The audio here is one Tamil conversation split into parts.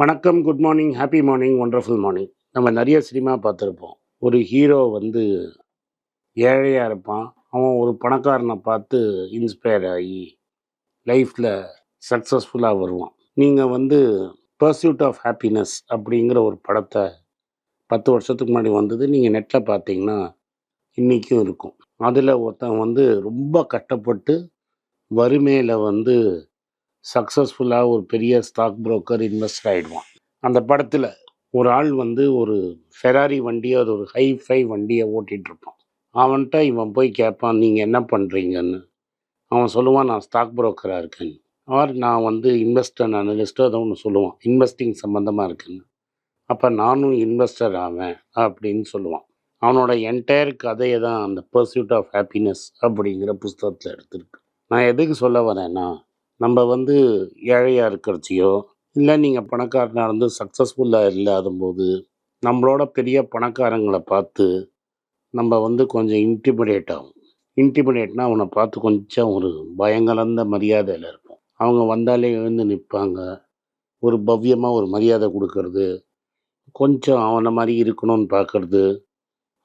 வணக்கம் good morning happy morning wonderful morning நம்ம நிறைய சினிமா பார்த்துருப்போம். ஒரு ஹீரோ வந்து ஏழையாக இருப்பான். அவன் ஒரு பணக்காரனை பார்த்து இன்ஸ்பயர் ஆகி லைஃப்பில் சக்ஸஸ்ஃபுல்லாக வருவான். நீங்கள் வந்து பர்சியூட் ஆஃப் ஹாப்பினஸ் அப்படிங்கிற ஒரு படத்தை பத்து வருஷத்துக்கு முன்னாடி வந்தது நீங்கள் நெட்டில் பார்த்தீங்கன்னா இன்றைக்கும் இருக்கும். அதில் ஒருத்தன் வந்து ரொம்ப கஷ்டப்பட்டு வறுமையில் வந்து சக்ஸஸ்ஃபுல்லாக ஒரு பெரிய ஸ்டாக் புரோக்கர் இன்வெஸ்டர் ஆகிடுவான் அந்த படத்தில் ஒரு ஆள் வந்து ஒரு ஃபெராரி வண்டியை அது ஒரு ஹை ஃபை வண்டியை ஓட்டிகிட்டு இருப்பான் அவன்கிட்ட இவன் போய் கேட்பான் நீங்கள் என்ன பண்ணுறீங்கன்னு அவன் சொல்லுவான் நான் ஸ்டாக் புரோக்கராக இருக்கேன்னு ஆர் நான் வந்து இன்வெஸ்டர் அனலிஸ்ட்டோ அதை ஒன்று சொல்லுவான் இன்வெஸ்டிங் சம்மந்தமாக இருக்குன்னு. அப்போ நானும் இன்வெஸ்டர் ஆவேன் அப்படின்னு சொல்லுவான். அவனோட என்டையர் கதையை தான் அந்த பர்சியூட் ஆஃப் ஹாப்பினஸ் அப்படிங்கிற புஸ்தகத்தில் எடுத்திருக்கு. நான் எதுக்கு சொல்ல வரேன்னா நம்ம வந்து ஏழையாக இருக்கிறச்சியோ இல்லை நீங்கள் பணக்காரனாக இருந்து சக்ஸஸ்ஃபுல்லாக இல்லாத போது நம்மளோட பெரிய பணக்காரங்களை பார்த்து நம்ம வந்து கொஞ்சம் இன்டிமிடேட் ஆகும். இன்டிமிடேட்னா அவனை பார்த்து கொஞ்சம் ஒரு பயங்கலந்த மரியாதையில் இருப்போம். அவங்க வந்தாலே எழுந்து நிற்பாங்க ஒரு பவ்யமாக ஒரு மரியாதை கொடுக்கறது. கொஞ்சம் அவனை மாதிரி இருக்கணும்னு பார்க்கறது.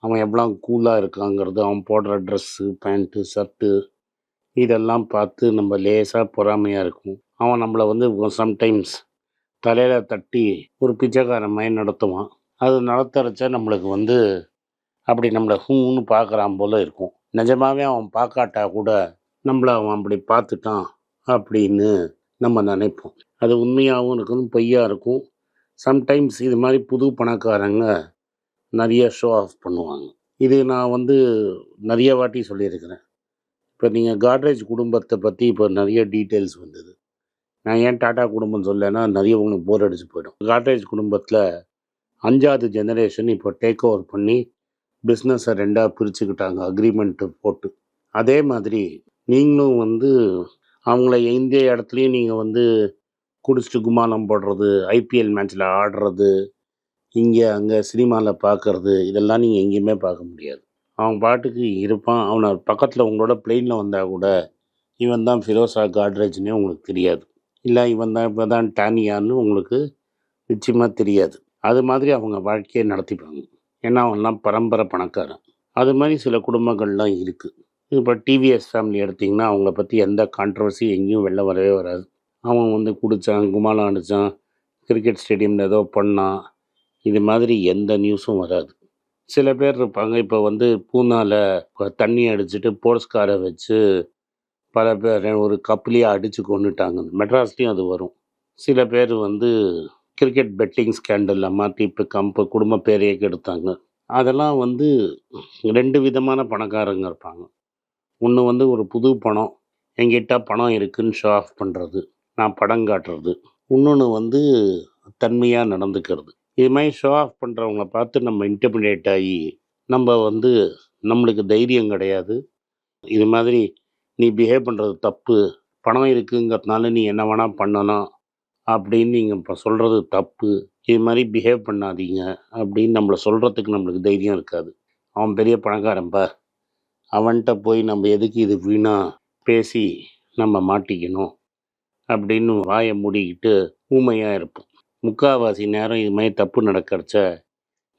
அவன் எவ்வளோ கூலாக இருக்காங்கிறது. அவன் போடுற ட்ரெஸ்ஸு பேண்ட்டு ஷர்ட்டு இதெல்லாம் பார்த்து நம்ம லேசாக பொறாமையாக இருக்கும். அவன் நம்மளை வந்து சம்டைம்ஸ் தலையில் தட்டி ஒரு பிச்சைக்காரன் மாதிரி நடத்துவான். அது நடத்துறச்ச நம்மளுக்கு வந்து அப்படி நம்மளை ஹூன்னு பார்க்குறான் போல் இருக்கும். நிஜமாகவே அவன் பார்க்காட்டா கூட நம்மளை அவன் அப்படி பார்த்துட்டான் அப்படின்னு நம்ம நினைப்போம். அது உண்மையாகவும் இருக்கும் பொய்யாக இருக்கும். சம்டைம்ஸ் இது மாதிரி புது பணக்காரங்க நிறைய ஷோ ஆஃப் பண்ணுவாங்க. இது நான் வந்து நிறைய வாட்டி சொல்லியிருக்கிறேன். இப்போ நீங்கள் காட்ரேஜ் குடும்பத்தை பற்றி இப்போ நிறைய டீட்டெயில்ஸ் வந்தது. நான் ஏன் டாடா குடும்பம் சொல்லலைன்னா நிறைய உங்களுக்கு போர் அடிச்சு போயிடும். காட்ரேஜ் குடும்பத்தில் அஞ்சாவது ஜெனரேஷன் இப்போ டேக் ஓவர் பண்ணி பிஸ்னஸை ரெண்டாக பிரிச்சுக்கிட்டாங்க அக்ரிமெண்ட்டு போட்டு. அதே மாதிரி நீங்களும் வந்து அவங்கள எந்த இடத்துலையும் நீங்கள் வந்து குடிச்சிட்டு குமானம் போடுறது ஐபிஎல் மேட்ச்சில் ஆடுறது இங்கே அங்கே சினிமாவில் பார்க்குறது இதெல்லாம் நீங்கள் எங்கேயுமே பார்க்க முடியாது. அவன் பாட்டுக்கு இருப்பான். அவனை பக்கத்தில் உங்களோட பிளெயினில் வந்தால் கூட இவன் தான் ஃபிரோசா காட்ரேஜ்னே உங்களுக்கு தெரியாது. இல்லை இவன் தான் இப்போ தான் டானியான்னு உங்களுக்கு நிச்சயமாக தெரியாது. அது மாதிரி அவங்க வாழ்க்கையை நடத்திப்பாங்க. ஏன்னா அவன்லாம் பரம்பரை பணக்காரன். அது மாதிரி சில குடும்பங்கள்லாம் இருக்குது இப்போ டிவிஎஸ் ஃபேமிலி எடுத்திங்கன்னா அவங்கள பற்றி எந்த கான்ட்ரவர்சியும் எங்கேயும் வெளில வரவே வராது. அவன் வந்து குடித்தான் குமாலம் அடித்தான் கிரிக்கெட் ஸ்டேடியமில் ஏதோ பண்ணான். இது மாதிரி எந்த நியூஸும் வராது. சில பேர் இருப்பாங்க. இப்போ வந்து பூனால தண்ணி அடிச்சுட்டு போர்ட்ஸ்காரை வச்சு பல பேர் ஒரு கப்புலேயே அடித்து கொண்டுட்டாங்க மெட்ராஸ்லேயும் அது வரும். சில பேர் வந்து கிரிக்கெட் பெட்டிங் ஸ்கேண்டலில் மாற்றி இப்போ கம்ப குடும்ப பேரையே கெடுத்தாங்க. அதெல்லாம் வந்து ரெண்டு விதமான பணக்காரங்க இருப்பாங்க. ஒன்று வந்து ஒரு புது பணம் எங்கிட்ட பணம் இருக்குன்னு ஷோ ஆஃப் பண்ணுறது நான் படம் காட்டுறது. இன்னொன்று வந்து தன்மையாக நடந்துக்கிறது. இது மாதிரி ஷோ ஆஃப் பண்ணுறவங்கள பார்த்து நம்ம இன்டிமிடேட் ஆகி நம்ம வந்து நம்மளுக்கு தைரியம் கிடையாது. இது மாதிரி நீ பிஹேவ் பண்ணுறது தப்பு பணம் இருக்குங்கிறதுனால நீ என்ன வேணால் பண்ணணும் அப்படின்னு நீங்கள் இப்போ சொல்கிறது தப்பு இது மாதிரி பிஹேவ் பண்ணாதீங்க அப்படின்னு நம்மளை சொல்கிறதுக்கு நம்மளுக்கு தைரியம் இருக்காது. அவன் பெரிய பணக்காரன்பா அவன்கிட்ட போய் நம்ம எதுக்கு இது வீணாக பேசி நம்ம மாட்டிக்கணும் அப்படின்னு வாயை மூடிக்கிட்டு ஊமையாக இருப்போம். முக்கால்வாசி நேரம் இது மாதிரி தப்பு நடக்கிறச்ச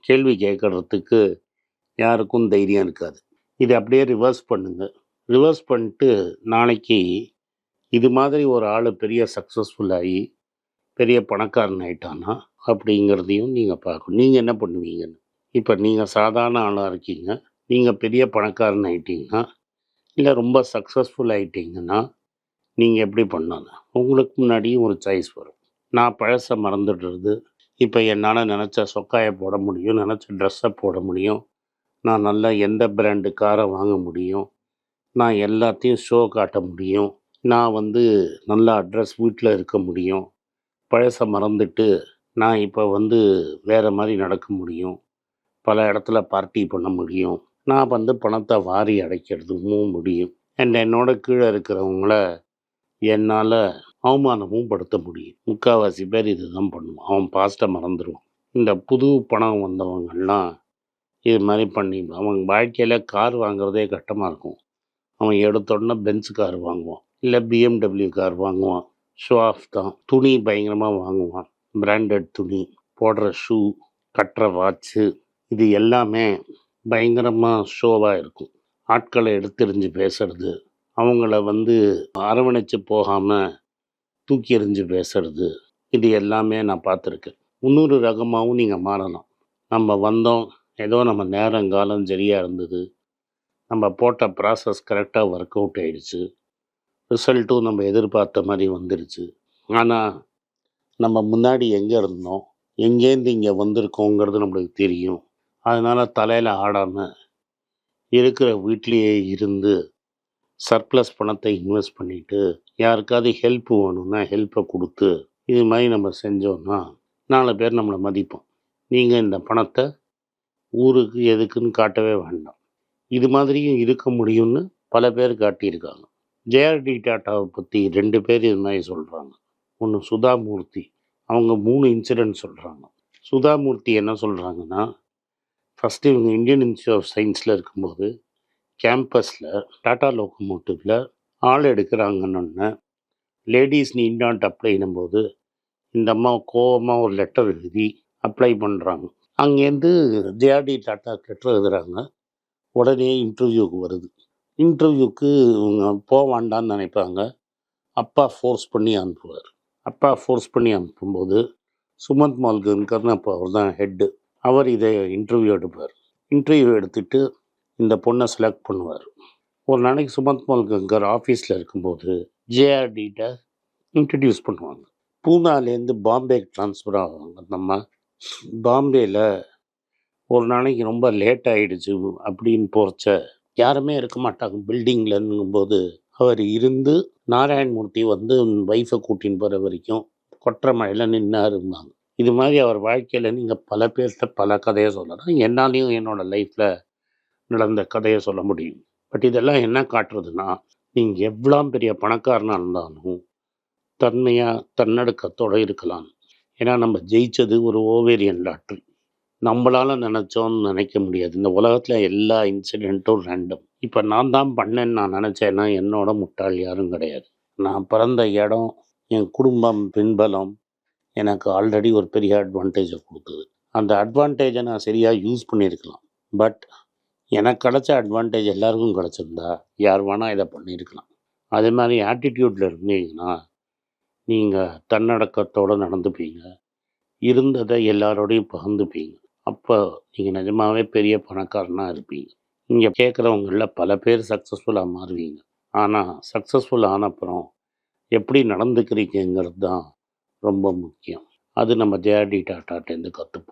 கேள்வி கேட்கறதுக்கு யாருக்கும் தைரியம் இருக்காது. இதை அப்படியே ரிவர்ஸ் பண்ணுங்க. ரிவர்ஸ் பண்ணிட்டு நாளைக்கு இது மாதிரி ஒரு ஆள் பெரிய சக்ஸஸ்ஃபுல்லாகி பெரிய பணக்காரன் ஆயிட்டானா அப்படிங்கிறதையும் நீங்கள் பார்க்கணும். நீங்கள் என்ன பண்ணுவீங்கன்னு? இப்போ நீங்கள் சாதாரண ஆளாக இருக்கீங்க. நீங்கள் பெரிய பணக்காரன் ஆயிட்டீங்கன்னா இல்லை ரொம்ப சக்ஸஸ்ஃபுல் ஆகிட்டீங்கன்னா நீங்கள் எப்படி பண்ணாங்க உங்களுக்கு முன்னாடியும் ஒரு சாய்ஸ் வரும். நான் பழசை மறந்துடுறது. இப்போ என்னால் நினச்ச சொக்காயை போட முடியும் நினச்ச ட்ரெஸ்ஸை போட முடியும். நான் நல்லா எந்த பிராண்டு காரை வாங்க முடியும். நான் எல்லாத்தையும் ஷோ காட்ட முடியும். நான் வந்து நல்ல அட்ரஸ் வீட்டில் இருக்க முடியும். பழசை மறந்துட்டு நான் இப்போ வந்து வேறு மாதிரி நடக்க முடியும். பல இடத்துல பார்ட்டி பண்ண முடியும். நான் வந்து பணத்தை வாரி அடைக்கிறதுமும் முடியும். அண்ட் என்னோட கீழே இருக்கிறவங்கள என்னால் அவமானமும் படுத்த முடியும். முக்கால்வாசி பேர் இதுதான் பண்ணுவான். அவன் பாஸ்ட்டை மறந்துடுவான் இந்த புது பணம் வந்தவங்கள்லாம் இது மாதிரி பண்ணி அவன் வாழ்க்கையில் கார் வாங்குறதே கஷ்டமாக இருக்கும். அவன் எடுத்தோடனே பென்ஸ் கார் வாங்குவான். இல்லை பிஎம்டபிள்யூ கார் வாங்குவான். ஷோ ஆஃப் தான். துணி பயங்கரமாக வாங்குவான். பிராண்டட் துணி போடுற ஷூ கட்டுற வாட்ச்சு இது எல்லாமே பயங்கரமாக ஷோவாக இருக்கும். ஆட்களை எடுத்தெறிஞ்சு பேசுறது அவங்கள வந்து அரவணைச்சு போகாமல் தூக்கி எறிஞ்சு பேசுறது. இது எல்லாமே நான் பார்த்துருக்கேன். இன்னொரு ரகமாகவும் நீங்கள் மாறலாம். நம்ம வந்தோம். ஏதோ நம்ம நேரங்காலம் சரியாக இருந்தது. நம்ம போட்ட ப்ராசஸ் கரெக்டாக ஒர்க் அவுட் ஆயிடுச்சு. ரிசல்ட்டும் நம்ம எதிர்பார்த்த மாதிரி வந்துடுச்சு ஆனால் நம்ம முன்னாடி எங்கே இருந்தோம்? எங்கேருந்து இங்கே வந்திருக்கோங்கிறது நம்மளுக்கு தெரியும். அதனால் தலையில் ஆடாமல் இருக்கிற வீட்லேயே இருந்து சர்ப்ளஸ் பணத்தை இன்வெஸ்ட் பண்ணிவிட்டு யாருக்காவது ஹெல்ப் வேணும்னா ஹெல்ப்பை கொடுத்து இது மாதிரி நம்ம செஞ்சோம்னா நாலு பேர் நம்மளை மதிப்போம். நீங்கள் இந்த பணத்தை ஊருக்கு எதுக்குன்னு காட்டவே வேண்டாம். இது மாதிரியும் இருக்க முடியும்னு பல பேர் காட்டியிருக்காங்க. ஜேஆர்டி டாட்டாவை பற்றி ரெண்டு பேர் இது மாதிரி சொல்கிறாங்க ஒன்று சுதாமூர்த்தி அவங்க மூணு இன்சிடென்ட் சொல்கிறாங்க சுதாமூர்த்தி என்ன சொல்கிறாங்கன்னா ஃபஸ்ட்டு இவங்க இந்தியன் இன்ஸ்டியூட் ஆஃப் சயின்ஸில் இருக்கும்போது கேம்பஸில் டாட்டா லோக்கோமோட்டிவில் ஆள் எடுக்கிறாங்கன்னு லேடிஸ் நீட் நாட் அப்ளைனும் போது இந்த அம்மா கோவமாக ஒரு லெட்டர் எழுதி அப்ளை பண்ணுறாங்க அங்கேருந்து ஜேஆர்டி டாட்டா லெட்டர் எழுதுகிறாங்க உடனே இன்டர்வியூக்கு வருது. இன்டர்வியூக்கு இவங்க போவாண்டான்னு நினைப்பாங்க. அப்பா ஃபோர்ஸ் பண்ணி அனுப்புவார். அப்பா ஃபோர்ஸ் பண்ணி அனுப்பும்போது சுமந்த் மால்கன்கர்னு அப்போ அவர் தான் ஹெட்டு அவர் இதை இன்டர்வியூ எடுப்பார். இன்டர்வியூ எடுத்துகிட்டு இந்த பொண்ணை செலக்ட் பண்ணுவார். ஒரு நாளைக்கு சுமந்த் மால்கங்கர் ஆஃபீஸில் இருக்கும்போது ஜேஆர்டிகிட்ட இன்ட்ரடியூஸ் பண்ணுவாங்க. பூனாலேருந்து பாம்பேக்கு ட்ரான்ஸ்ஃபர் ஆவாங்க. நம்ம பாம்பேயில் ஒரு நாளைக்கு ரொம்ப லேட் ஆகிடுச்சு அப்படின்னு போகிறச்ச யாருமே இருக்க மாட்டாங்க. பில்டிங்கில்ங்கும்போது அவர் இருந்து நாராயணமூர்த்தி வந்து ஒய்ஃபை கூட்டின்னு போகிற வரைக்கும் கொற்ற மழையில் நின்னாருந்தாங்க இது மாதிரி அவர் வாழ்க்கையில் நீங்கள் பல பேர்கிட்ட பல கதையை சொல்லலாம். என்னாலையும் என்னோடய லைஃப்பில் நடந்த கதையை சொல்ல முடியும். பட் இதெல்லாம் என்ன காட்டுறதுன்னா நீங்கள் எவ்வளோ பெரிய பணக்காரனாக இருந்தாலும் தன்மையாக தன்னடுக்கத்தோடு இருக்கலாம். ஏன்னா நம்ம ஜெயிச்சது ஒரு ஓவேரியன் லாட்ரி. நம்மளால நினச்சோன்னு நினைக்க முடியாது. இந்த உலகத்தில் எல்லா இன்சிடெண்ட்டும் ரேண்டம் இப்போ நான் தான் பண்ணேன்னு நான் நினச்சேன்னா என்னோட முட்டாள் யாரும் கிடையாது. நான் பிறந்த இடம் என் குடும்பம் பின்பலம் எனக்கு ஆல்ரெடி ஒரு பெரிய அட்வான்டேஜை கொடுக்குது அந்த அட்வான்டேஜை நான் சரியாக யூஸ் பண்ணியிருக்கலாம். பட் எனக்கு கிடச்ச அட்வான்டேஜ் எல்லாருக்கும் கிடச்சிருந்தா யார் வேணால் இதை பண்ணியிருக்கலாம். அதே மாதிரி ஆட்டிடியூட்டில் இருந்தீங்கன்னா நீங்கள் தன்னடக்கத்தோடு நடந்துப்பீங்க. இருந்ததை எல்லாரோடையும் பகிர்ந்துப்பீங்க. அப்போ நீங்கள் நிஜமாவே பெரிய பணக்காரனாக இருப்பீங்க. இங்கே கேட்குறவங்களில் பல பேர் சக்ஸஸ்ஃபுல்லாக மாறுவீங்க. ஆனால் சக்ஸஸ்ஃபுல் ஆனப்புறம் எப்படி நடந்துக்கிறீங்கிறது தான் ரொம்ப முக்கியம். அது நம்ம ஜேஆர்டி டாட்டாட்டேருந்து கற்றுப்போம்